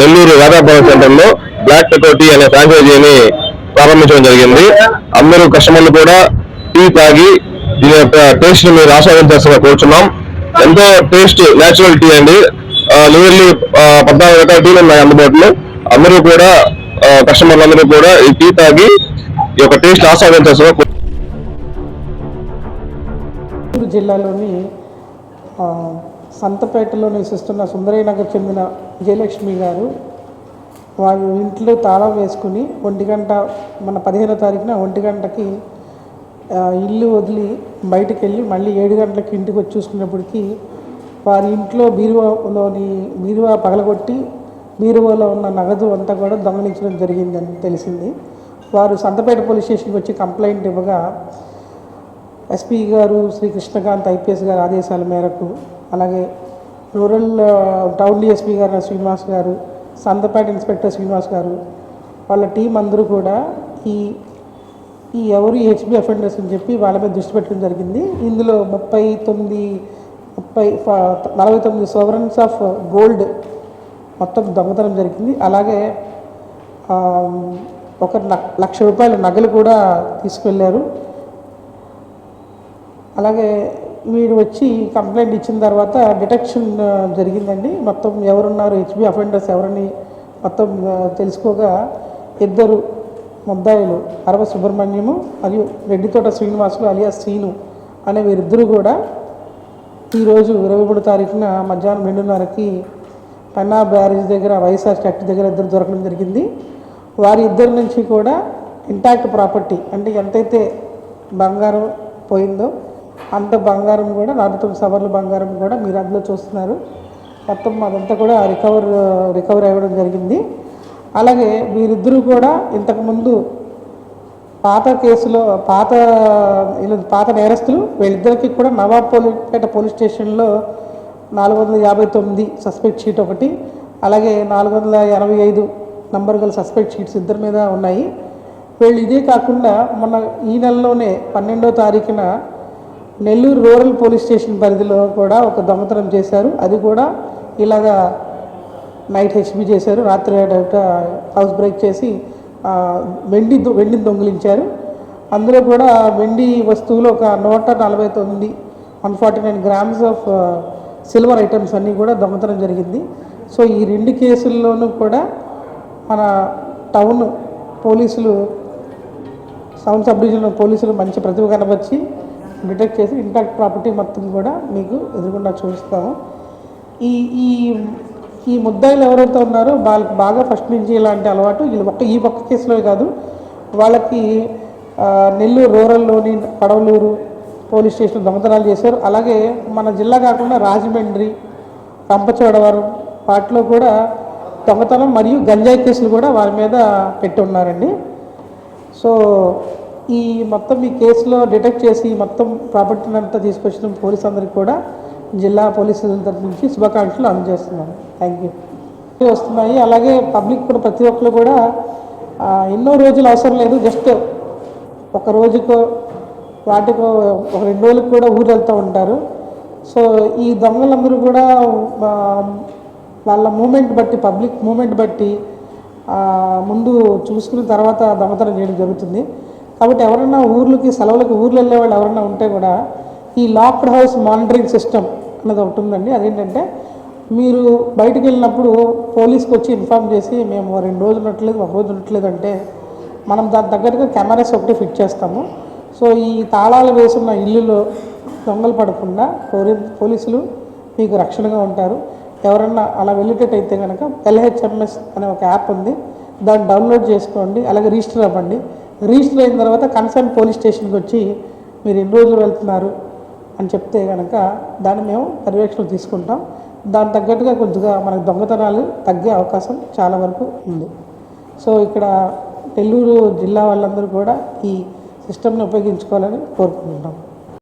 నెల్లూరు రాధాభవన్ సెంటర్లో black పెకో tea అనే ఫ్రాంచైజీని ప్రారంభించడం జరిగింది. అందరూ కస్టమర్లు కూడా టీ తాగి దీని యొక్క టేస్ట్ని మీరు ఆస్వాదించాల్సిన కోరుచున్నాం. ఎంతో టేస్ట్ నేచురల్ టీ అండి. నియర్లీ పద్నాలుగు రకాల టీలు ఉన్నాయి అందుబాటులో. అందరూ కూడా కస్టమర్లు అందరూ కూడా ఈ టీ తాగి ఈ యొక్క టేస్ట్ ఆస్వాదించాల్సిన జిల్లాలోని సంతపేటలో నివసిస్తున్న సుందరయ్య నగర్ చెందిన విజయలక్ష్మి గారు వారు ఇంట్లో తాళం వేసుకుని ఒంటి గంట మన పదిహేనో తారీఖున ఒంటి గంటకి ఇల్లు వదిలి బయటకు వెళ్ళి మళ్ళీ ఏడు గంటలకి ఇంటికి వచ్చి చూసుకున్నప్పటికీ వారి ఇంట్లో బీరువాలోని బీరువా పగలగొట్టి బీరువాలో ఉన్న నగదు అంతా కూడా దొంగలించడం జరిగిందని తెలిసింది. వారు సంతపేట పోలీస్ స్టేషన్కి వచ్చి కంప్లైంట్ ఇవ్వగా ఎస్పీ గారు శ్రీ కృష్ణకాంత్ ఐపీఎస్ గారి ఆదేశాల మేరకు అలాగే రూరల్ టౌన్ డిఎస్పీ గారు శ్రీనివాస్ గారు సందపేట ఇన్స్పెక్టర్ శ్రీనివాస్ గారు వాళ్ళ టీం అందరూ కూడా ఈ ఈ ఎవరు హెచ్బి అఫెండర్స్ అని చెప్పి వాళ్ళ మీద దృష్టి పెట్టడం జరిగింది. ఇందులో ముప్పై తొమ్మిది ముప్పై నలభై తొమ్మిది సోవరన్స్ ఆఫ్ గోల్డ్ మొత్తం దొంగతనం జరిగింది. అలాగే ఒక లక్ష రూపాయల నగలు కూడా తీసుకెళ్ళారు అలాగే మీరు వచ్చి కంప్లైంట్ ఇచ్చిన తర్వాత డిటెక్షన్ జరిగిందండి. మొత్తం ఎవరున్నారు హెచ్బి అఫెండర్స్ ఎవరని మొత్తం తెలుసుకోగా ఇద్దరు ముద్దాయిలు అరవ సుబ్రహ్మణ్యము మరియు రెడ్డితోట శ్రీనివాసులు అలియా శ్రీను అనే వీరిద్దరూ కూడా ఈరోజు ఇరవై మూడు తారీఖున మధ్యాహ్నం రెండున్నరకి పెన్నా బ్యారేజ్ దగ్గర వైఎస్ఆర్ స్టాక్ట్ దగ్గర ఇద్దరు దొరకడం జరిగింది. వారి ఇద్దరి నుంచి కూడా ఇంటాక్ట్ ప్రాపర్టీ అంటే ఎంతైతే బంగారం పోయిందో అంత బంగారం కూడా నాలుగు తొమ్మిది సవర్ల బంగారం కూడా మీరు అందులో చూస్తున్నారు. మొత్తం అదంతా కూడా రికవర్ రికవర్ అవ్వడం జరిగింది. అలాగే వీరిద్దరూ కూడా ఇంతకుముందు పాత కేసులో పాత పాత నేరస్తులు వీళ్ళిద్దరికి కూడా నవాబ్ పోలీపేట పోలీస్ స్టేషన్లో నాలుగు వందల యాభై తొమ్మిది సస్పెక్ట్ షీట్ ఒకటి అలాగే నాలుగు వందల ఎనభై ఐదు నంబర్ గల సస్పెక్ట్ షీట్స్ ఇద్దరి మీద ఉన్నాయి. వీళ్ళు ఇదే కాకుండా మొన్న ఈ నెలలోనే పన్నెండో తారీఖున నెల్లూరు రూరల్ పోలీస్ స్టేషన్ పరిధిలో కూడా ఒక దొంగతనం చేశారు. అది కూడా ఇలాగా నైట్ హెచ్బి చేశారు. రాత్రి హౌస్ బ్రేక్ చేసి వెండి వెండిని దొంగిలించారు. అందులో కూడా వెండి వస్తువులు ఒక నూట నలభై తొమ్మిది one forty nine grams of silver items అన్నీ కూడా దొంగతనం జరిగింది. సో ఈ రెండు కేసుల్లోనూ కూడా మన టౌన్ పోలీసులు సౌండ్ సబ్ డివిజన్ పోలీసులు మంచి ప్రతిభ కనబర్చి డిటెక్ట్ చేసి ఇంటాక్ట్ ప్రాపర్టీ మొత్తం కూడా మీకు ఎదురుకుండా చూస్తాము ఈ ఈ ఈ ముద్దాయిలు ఎవరైతే ఉన్నారో వాళ్ళకి బాగా ఫస్ట్ నుంచి ఇలాంటి అలవాటు వీళ్ళు ఒక్క ఈ ఒక్క కేసులో కాదు. వాళ్ళకి నెల్లూరు రూరల్లోని పడవలూరు పోలీస్ స్టేషన్ దొంగతనాలు చేశారు. అలాగే మన జిల్లా కాకుండా రాజమండ్రి రంపచోడవరం వాటిలో కూడా దొంగతనం మరియు గంజాయి కేసులు కూడా వారి మీద పెట్టి ఉన్నారండి. సో ఈ మొత్తం ఈ కేసులో డిటెక్ట్ చేసి మొత్తం ప్రాపర్టీని అంతా తీసుకొచ్చిన పోలీస్ అందరికి కూడా జిల్లా పోలీసుల తరఫు నుంచి శుభాకాంక్షలు అందజేస్తున్నాను. థ్యాంక్ యూ వస్తున్నాయి. అలాగే పబ్లిక్ కూడా ప్రతి ఒక్కరు కూడా ఎన్నో రోజులు అవసరం లేదు. జస్ట్ ఒక రోజుకో వాటికో ఒక రెండు రోజులకు కూడా ఊరు వెళ్తూ ఉంటారు. సో ఈ దొంగలందరూ కూడా వాళ్ళ మూమెంట్ బట్టి పబ్లిక్ మూమెంట్ బట్టి ముందు చూసుకున్న తర్వాత దొంగతనం చేయడం జరుగుతుంది. కాబట్టి ఎవరైనా ఊర్లకి సెలవులకి ఊర్లు వెళ్ళే వాళ్ళు ఎవరైనా ఉంటే కూడా ఈ లాక్డ్ హౌస్ మానిటరింగ్ సిస్టమ్ అన్నది ఒకటి ఉందండి. అదేంటంటే మీరు బయటికి వెళ్ళినప్పుడు పోలీస్కి వచ్చి ఇన్ఫామ్ చేసి మేము రెండు రోజులు ఉండట్లేదు ఒక రోజు ఉండట్లేదు అంటే మనం దాని దగ్గరగా కెమెరాస్ ఒకటి ఫిట్ చేస్తాము. సో ఈ తాళాలు వేసున్న ఇల్లులో దొంగలు పడకుండా పోలీసులు మీకు రక్షణగా ఉంటారు. ఎవరన్నా అలా వెళ్ళేటట్టయితే కనుక ఎల్హెచ్ఎంఎస్ అనే ఒక యాప్ ఉంది. దాన్ని డౌన్లోడ్ చేసుకోండి. అలాగే రిజిస్టర్ అవ్వండి. రిజిస్టర్ అయిన తర్వాత కన్సర్న్ పోలీస్ స్టేషన్కి వచ్చి మీరు ఎన్ని రోజులు వెళ్తున్నారు అని చెప్తే కనుక దాన్ని మేము పర్యవేక్షణ తీసుకుంటాం. దాని తగ్గట్టుగా కొద్దిగా మనకు దొంగతనాలు తగ్గే అవకాశం చాలా వరకు ఉంది. సో ఇక్కడ నెల్లూరు జిల్లా వాళ్ళందరూ కూడా ఈ సిస్టమ్ని ఉపయోగించుకోవాలని కోరుకుంటున్నాం.